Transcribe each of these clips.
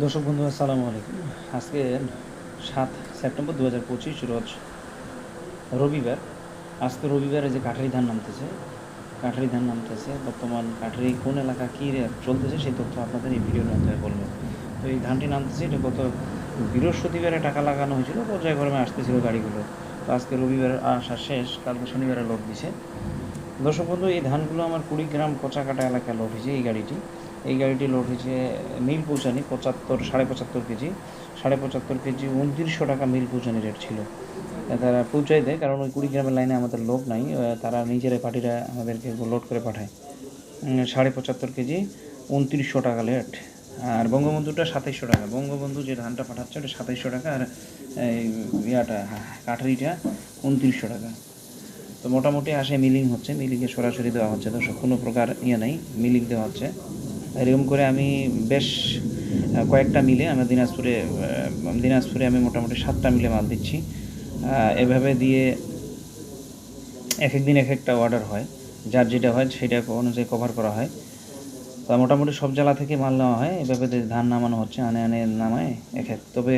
দর্শক বন্ধু আসসালামু আলাইকুম। আজকে সাত সেপ্টেম্বর দু হাজার পঁচিশ, রোজ রবিবার। আজকে রবিবারে যে কাঠারি ধান নামতেছে কাঠারি ধান নামতেছে, বর্তমান কাঠারি কোন এলাকা কী চলতেছে সেই তথ্য আপনাদের এই ভিডিওর মাধ্যমে বলব। তো এই ধানটি নামতেছে, এটা গত বৃহস্পতিবারে টাকা লাগানো হয়েছিল, পর্যায়ক্রমে আসতেছিল গাড়িগুলো। তো আজকে রবিবার আসা শেষ, কালকে শনিবারে লোড দিছে। দর্শক বন্ধু, এই ধানগুলো আমার কুড়ি গ্রাম কচাকাটা এলাকায় লোড হয়েছে এই গাড়িটি। এই গাড়িটি লোড হয়েছে মিল পৌঁছানি পঁচাত্তর, সাড়ে পঁচাত্তর কেজি। সাড়ে পঁচাত্তর কেজি, উনত্রিশশো টাকা মিল পৌঁছানি রেট ছিল। তারা পৌঁছাই দেয়, কারণ ওই কুড়ি গ্রামের লাইনে আমাদের লোক নাই। তারা নিজেরাই পার্টিরা আমাদেরকে লোড করে পাঠায়। সাড়ে পঁচাত্তর কেজি, উনত্রিশশো টাকা লেট আর বঙ্গবন্ধুটা সাতাইশশো টাকা। বঙ্গবন্ধু যে ধানটা পাঠাচ্ছে, ওটা সাতাইশশো টাকা। আর এই ইয়াটা, কাঠারিটা, উনত্রিশশো টাকা। তো মোটামুটি আসে মিলিং হচ্ছে, মিলিংয়ে সরাসরি দেওয়া হচ্ছে, তো কোনো প্রকার ইয়ে নেই, মিলিং দেওয়া হচ্ছে। এরকম করে আমি বেশ কয়েকটা মিলে আমার দিনাজপুরে দিনাজপুরে আমি মোটামুটি সাতটা মিলে মাল দিচ্ছি। এভাবে দিয়ে এক এক দিন এক একটা অর্ডার হয়, যার যেটা হয় সেটা অনুযায়ী কভার করা হয়। তা মোটামুটি সব জেলা থেকে মাল নেওয়া হয়, এভাবে ধান নামানো হচ্ছে, আনে আনে নামায় এক এক তবে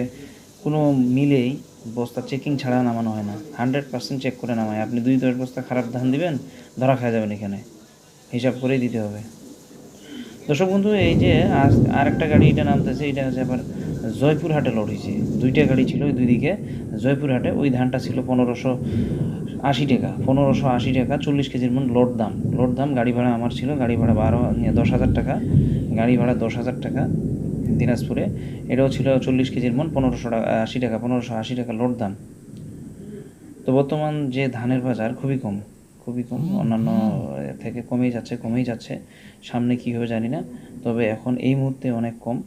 কোনো মিলেই বস্তা চেকিং ছাড়া নামানো হয় না। হান্ড্রেড পার্সেন্ট চেক করে নামায়। আপনি দুই দশ বস্তা খারাপ ধান দিবেন, ধরা খাওয়া যাবেন এখানে। হিসাব করেই দিতে হবে। দর্শক বন্ধু, এই যে আজ আর একটা গাড়ি এটা নামতেছে, এটা হচ্ছে আবার জয়পুরহাটে লোড হয়েছে দুইটা গাড়ি ছিল ওই দুই দিকে। জয়পুরহাটে ওই ধানটা ছিল পনেরোশো আশি টাকা, পনেরোশো আশি টাকা, চল্লিশ কেজির মন লোড দাম। লোড দাম, গাড়ি ভাড়া আমার ছিল, গাড়ি ভাড়া বারো, দশ হাজার টাকা, গাড়ি ভাড়া দশ হাজার টাকা। দিনাজপুরে। এটাও ছিল চল্লিশ কেজির মন, পনেরোশো টাকা আশি টাকা, পনেরোশো আশি টাকা লোড দাম তো বর্তমান যে ধানের বাজার খুবই কম খুবই কম। অন্যান্য থেকে কমেই যাচ্ছে কমেই যাচ্ছে। সামনে কী হবে জানি না, তবে এখন এই মুহূর্তে অনেক কম।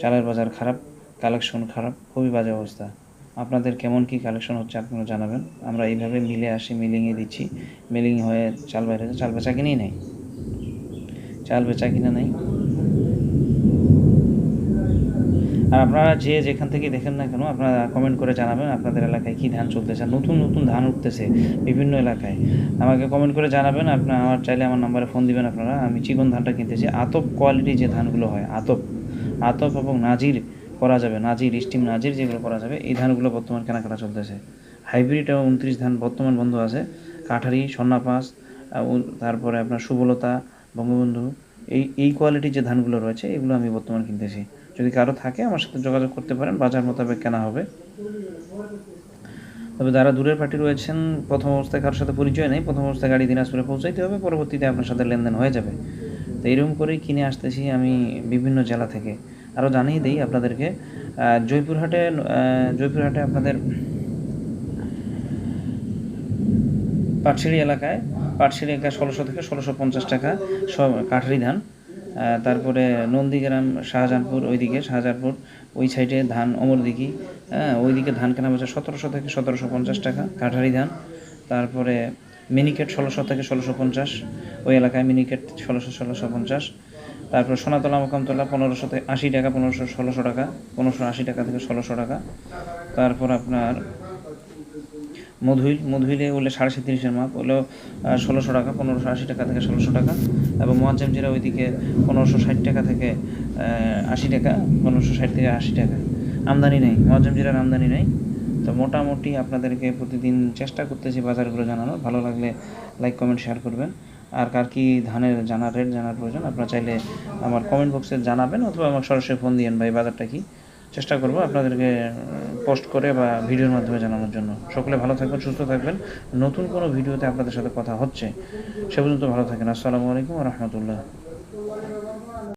চালের বাজার খারাপ, কালেকশন খারাপ, খুবই বাজে অবস্থা। আপনাদের কেমন কি কালেকশন হচ্ছে আপনারা জানাবেন। আমরা এইভাবে মিলে আসি, মিলিংয়ে দিচ্ছি। মিলিং হয়ে চাল বাইরে, চাল বেচা কিনেই নেই। চাল বেচা কিনা নেই। আর আপনারা যে যেখান থেকে দেখেন না কেন, আপনারা কমেন্ট করে জানাবেন আপনাদের এলাকায় কী ধান চলতেছে। নতুন নতুন ধান উঠতেছে বিভিন্ন এলাকায়। আমাকে কমেন্ট করে জানাবেন আপনার আমার চাইলে আমার নাম্বারে ফোন দিবেন আপনারা। আমি চিকন ধানটা কিনতেছি। আতপ কোয়ালিটি যে ধানগুলো হয়, আতপ। আতপ এবং নাজির করা যাবে, নাজির স্টিম নাজির যেগুলো করা যাবে, এই ধানগুলো বর্তমান কেনাকাটা চলতেছে। হাইব্রিড এবং উনত্রিশ ধান বর্তমান বন্ধ আছে। কাঠারি, স্বর্ণাপাস তারপরে আপনার সুবলতা, বঙ্গবন্ধু, এই এই কোয়ালিটির যে ধানগুলো রয়েছে, এগুলো আমি বর্তমান কিনতেছি। যদি কারও থাকে, আমার সাথে যোগাযোগ করতে পারেন, বাজার মোতাবেক কেনা হবে। তবে যারা দূরের পার্টি রয়েছেন, প্রথম অবস্থায় কারোর সাথে পরিচয় নেই, প্রথম অবস্থায় গাড়ি দিনাজপুরে পৌঁছাইতে হবে, পরবর্তীতে আপনার সাথে লেনদেন হয়ে যাবে। তো এরকম করেই কিনে আসতেছি আমি বিভিন্ন জেলা থেকে। আরও জানিয়ে দিই আপনাদেরকে জয়পুরহাটে জয়পুরহাটে আপনাদের পাটশিড়ি এলাকায় পাটশিড়ি এলাকায় ষোলোশো থেকে ষোলোশো পঞ্চাশ টাকা কাঠারি ধান। তারপরে নন্দীগ্রাম, শাহজাহানপুর, ওইদিকে শাহজাহানপুর, ওই সাইডে ধান, অমরদিঘি হ্যাঁ ওইদিকে ধান কেনা বেচা সতেরোশো থেকে সতেরোশো পঞ্চাশ টাকা, কাঠারি ধান। তারপরে মিনিকেট ষোলোশো থেকে ষোলোশো পঞ্চাশ, ওই এলাকায় মিনিকেট ষোলোশো ষোলোশো পঞ্চাশ। তারপর সোনাতলা, মোকামতলা, পনেরোশো থেকে আশি টাকা, পনেরোশো, ষোলোশো টাকা, পনেরোশো আশি টাকা থেকে ষোলোশো টাকা। তারপর আপনার মধুইল, মধুইলে ওগুলো সাড়ে সাতত্রিশের মাপ হলো ষোলোশো টাকা, পনেরোশো আশি টাকা থেকে ষোলোশো টাকা। এবং মোয়াজ্জেম জিরা ওইদিকে পনেরোশো ষাট টাকা থেকে আশি টাকা, পনেরোশো ষাট থেকে আশি টাকা। আমদানি নেই, মোয়াজ্জেম জিরার আমদানি নেই। তো মোটামুটি আপনাদেরকে প্রতিদিন চেষ্টা করতেছি বাজারগুলো জানানোর। ভালো লাগলে লাইক কমেন্ট শেয়ার করবেন। আর কার কি ধানের জানার রেট জানার প্রয়োজন, আপনারা চাইলে আমার কমেন্ট বক্সে জানাবেন অথবা আমার সরাসরি ফোন দিয়েন, ভাই, বাজারটা কি? চেষ্টা করব আপনাদেরকে পোস্ট করে বা ভিডিওর মাধ্যমে জানানোর জন্য। সকলে ভালো থাকবেন, সুস্থ থাকবেন। নতুন কোনো ভিডিওতে আপনাদের সাথে কথা হচ্ছে। সে পর্যন্ত ভালো থাকেন। আসসালামু আলাইকুম রহমতুল্লাহ।